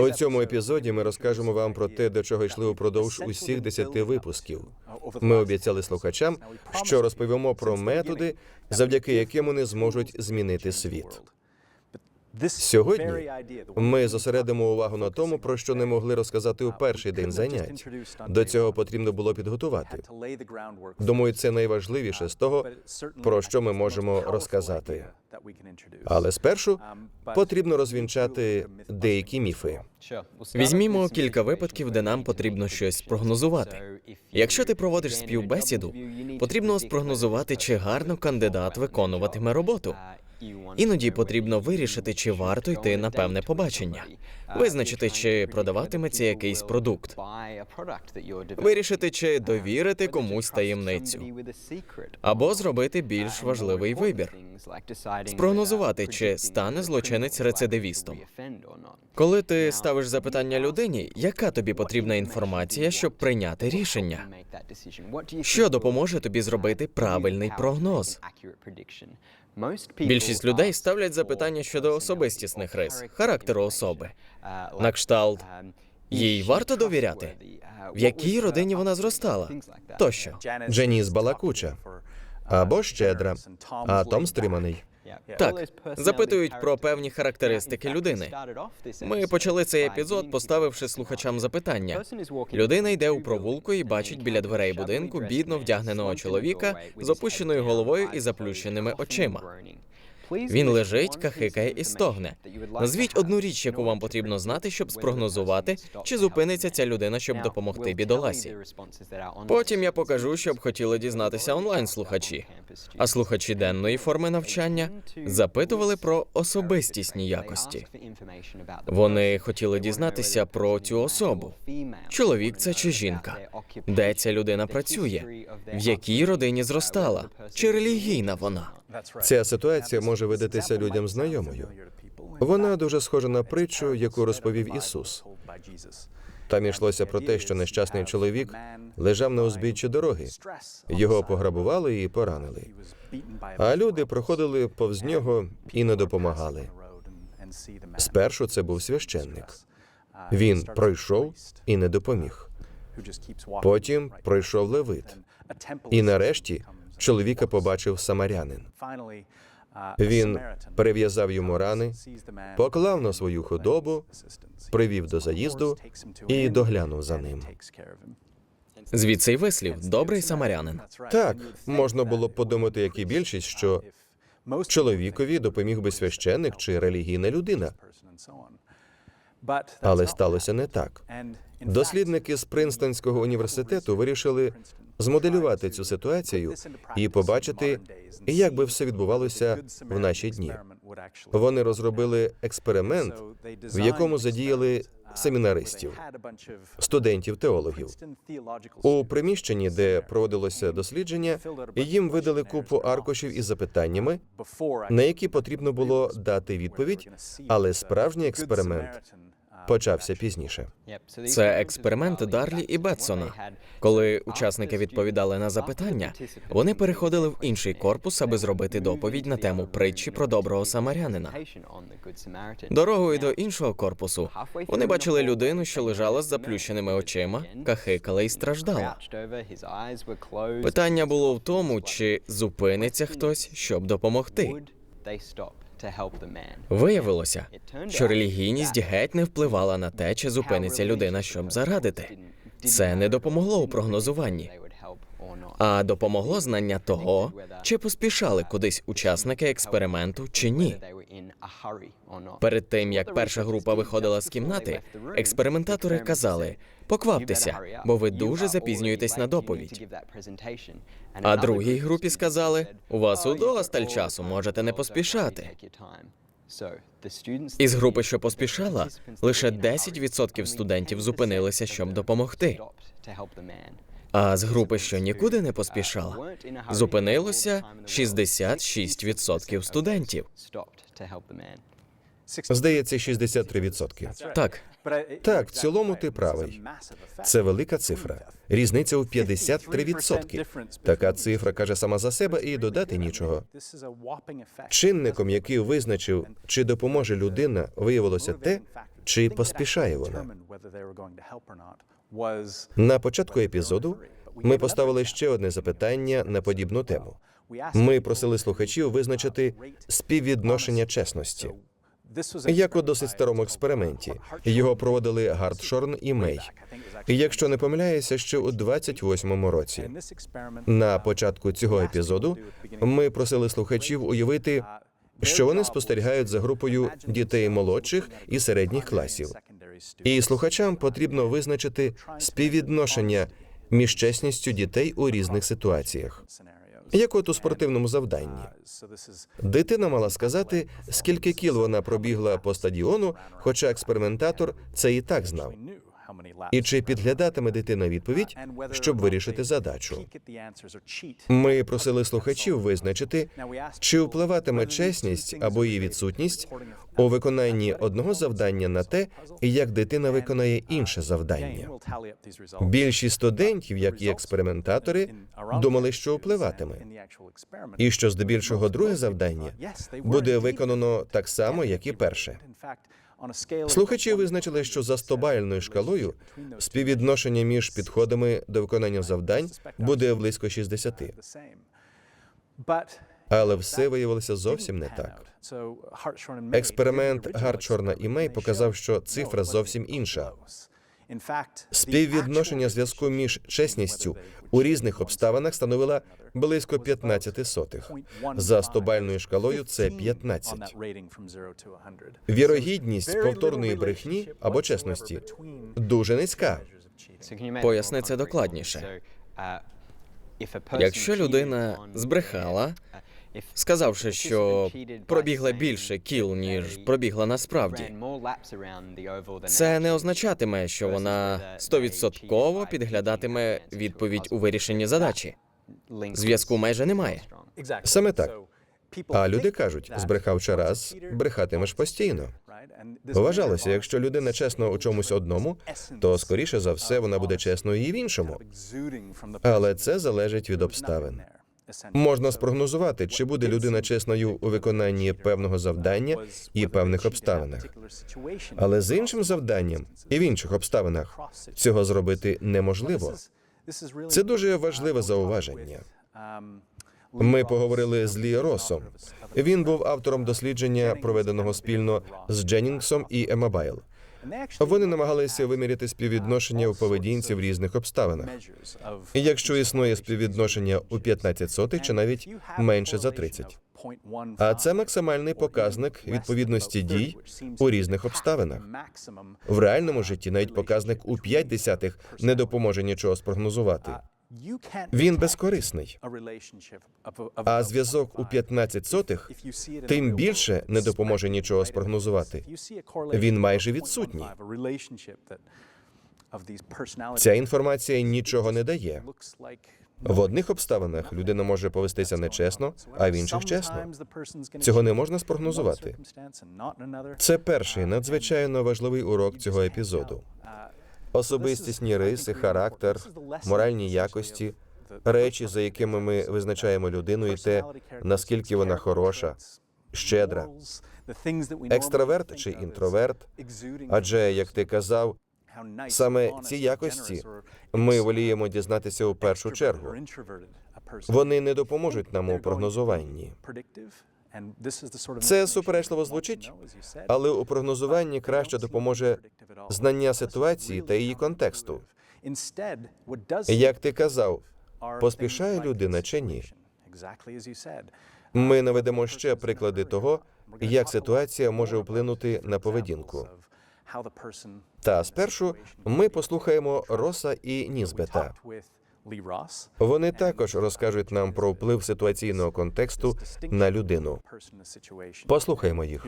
У цьому епізоді ми розкажемо вам про те, до чого йшли упродовж усіх десяти випусків. Ми обіцяли слухачам, що розповімо про методи, завдяки яким вони зможуть змінити світ. Сьогодні ми зосередимо увагу на тому, про що не могли розказати у перший день занять. До цього потрібно було підготувати. Думаю, це найважливіше з того, про що ми можемо розказати. Але спершу потрібно розвінчати деякі міфи. Візьмімо кілька випадків, де нам потрібно щось спрогнозувати. Якщо ти проводиш співбесіду, потрібно спрогнозувати, чи гарно кандидат виконуватиме роботу. Іноді потрібно вирішити, чи варто йти на певне побачення, визначити, чи продаватиметься якийсь продукт, вирішити, чи довірити комусь таємницю, або зробити більш важливий вибір, спрогнозувати, чи стане злочинець рецидивістом. Коли ти ставиш запитання людині, яка тобі потрібна інформація, щоб прийняти рішення? Що допоможе тобі зробити правильний прогноз? Більшість людей ставлять запитання щодо особистісних рис, характеру особи. На кшталт їй варто довіряти, в якій родині вона зростала, тощо. Дженіс балакуча або щедра, а Том стриманий. Так, запитують про певні характеристики людини. Ми почали цей епізод, поставивши слухачам запитання. Людина йде у провулку і бачить біля дверей будинку бідно вдягненого чоловіка з опущеною головою і заплющеними очима. Він лежить, кахикає і стогне. Назвіть одну річ, яку вам потрібно знати, щоб спрогнозувати, чи зупиниться ця людина, щоб допомогти бідоласі. Потім я покажу, що б хотіли дізнатися онлайн слухачі. А слухачі денної форми навчання запитували про особистісні якості. Вони хотіли дізнатися про цю особу. Чоловік це чи жінка? Де ця людина працює? В якій родині зростала? Чи релігійна вона? Ця ситуація може видатися людям знайомою. Вона дуже схожа на притчу, яку розповів Ісус. Там йшлося про те, що нещасний чоловік лежав на узбіччі дороги. Його пограбували і поранили. А люди проходили повз нього і не допомагали. Спершу це був священник. Він пройшов і не допоміг. Потім пройшов левит. І нарешті чоловіка побачив самарянин. Він перев'язав йому рани, поклав на свою худобу, привів до заїзду і доглянув за ним. Звідси й вислів добрий самарянин. Так, можна було б подумати, як і більшість, що чоловікові допоміг би священник чи релігійна людина. Але сталося не так. Дослідники з Принстонського університету вирішили змоделювати цю ситуацію і побачити, як би все відбувалося в наші дні. Вони розробили експеримент, в якому задіяли семінаристів, студентів теологів. У приміщенні, де проводилося дослідження, їм видали купу аркушів із запитаннями, на які потрібно було дати відповідь, але справжній експеримент почався пізніше. Це експеримент Дарлі і Бетсона. Коли учасники відповідали на запитання, вони переходили в інший корпус, аби зробити доповідь на тему притчі про доброго самарянина. Дорогою до іншого корпусу вони бачили людину, що лежала з заплющеними очима, кахикала і страждала. Питання було в тому, чи зупиниться хтось, щоб допомогти. Виявилося, що релігійність геть не впливала на те, чи зупиниться людина, щоб зарадити. Це не допомогло у прогнозуванні, а допомогло знання того, чи поспішали кудись учасники експерименту чи ні. Перед тим як перша група виходила з кімнати, експериментатори казали: покваптеся, бо ви дуже запізнюєтесь на доповідь. А другій групі сказали: у вас удосталь часу, можете не поспішати. Із групи, що поспішала, лише 10% студентів зупинилися, щоб допомогти. А з групи, що нікуди не поспішала, зупинилося 66% студентів. Здається, 63%. Так, Так, в цілому ти правий. Це велика цифра. Різниця у 53%. Така цифра каже сама за себе і додати нічого. Чинником, який визначив, чи допоможе людина, виявилося те, чи поспішає вона. На початку епізоду ми поставили ще одне запитання на подібну тему. Ми просили слухачів визначити співвідношення чесності. Як у досить старому експерименті. Його проводили Гартшорн і Мей. Якщо не помиляюся, ще у 28-му році. На початку цього епізоду ми просили слухачів уявити, що вони спостерігають за групою дітей молодших і середніх класів. І слухачам потрібно визначити співвідношення між чесністю дітей у різних ситуаціях. Як от у спортивному завданні. Дитина мала сказати, скільки кіл вона пробігла по стадіону, хоча експериментатор це і так знав. І чи підглядатиме дитина відповідь, щоб вирішити задачу? Ми просили слухачів визначити, чи впливатиме чесність або її відсутність у виконанні одного завдання на те, як дитина виконає інше завдання. Більшість студентів, як і експериментатори, думали, що впливатиме, і що здебільшого друге завдання буде виконано так само, як і перше. Слухачі визначили, що за стобальною шкалою співвідношення між підходами до виконання завдань буде близько 60. Але все виявилося зовсім не так. Експеримент Гартшорна і Мей показав, що цифра зовсім інша. Співвідношення зв'язку між чесністю у різних обставинах становила близько 15 сотих. За стобальною шкалою це 15. Вірогідність повторної брехні або чесності дуже низька. Поясни це докладніше. Якщо людина збрехала, сказавши, що пробігла більше кіл, ніж пробігла насправді, це не означатиме, що вона стовідсотково підглядатиме відповідь у вирішенні задачі. Зв'язку майже немає. Саме так. А люди кажуть, збрехав раз, брехатимеш постійно. Вважалося, якщо людина чесна у чомусь одному, то скоріше за все вона буде чесною і в іншому. Але це залежить від обставин. Можна спрогнозувати, чи буде людина чесною у виконанні певного завдання і певних обставинах. Але з іншим завданням і в інших обставинах цього зробити неможливо. Це дуже важливе зауваження. Ми поговорили з Лі Росом. Він був автором дослідження, проведеного спільно з Дженнінгсом і Емабайл. Вони намагалися виміряти співвідношення у поведінці в різних обставинах. І якщо існує співвідношення у 15 сотих чи навіть менше за 30. А це максимальний показник відповідності дій у різних обставинах. В реальному житті навіть показник у 5 десятих не допоможе нічого спрогнозувати. Він безкорисний. А зв'язок у 15 сотих тим більше не допоможе нічого спрогнозувати. Він майже відсутній. Ця інформація нічого не дає. В одних обставинах людина може повестися нечесно, а в інших чесно. Цього не можна спрогнозувати. Це перший надзвичайно важливий урок цього епізоду. Особистісні риси, характер, моральні якості, речі, за якими ми визначаємо людину, і те, наскільки вона хороша, щедра, екстраверт чи інтроверт. Адже, як ти казав, саме ці якості ми воліємо дізнатися у першу чергу. Вони не допоможуть нам у прогнозуванні. Це суперечливо звучить, але у прогнозуванні краще допоможе знання ситуації та її контексту. Як ти казав, поспішає людина чи ні? Ми наведемо ще приклади того, як ситуація може вплинути на поведінку. Та спершу ми послухаємо Роса і Нізбета. Вони також розкажуть нам про вплив ситуаційного контексту на людину. Послухаймо їх.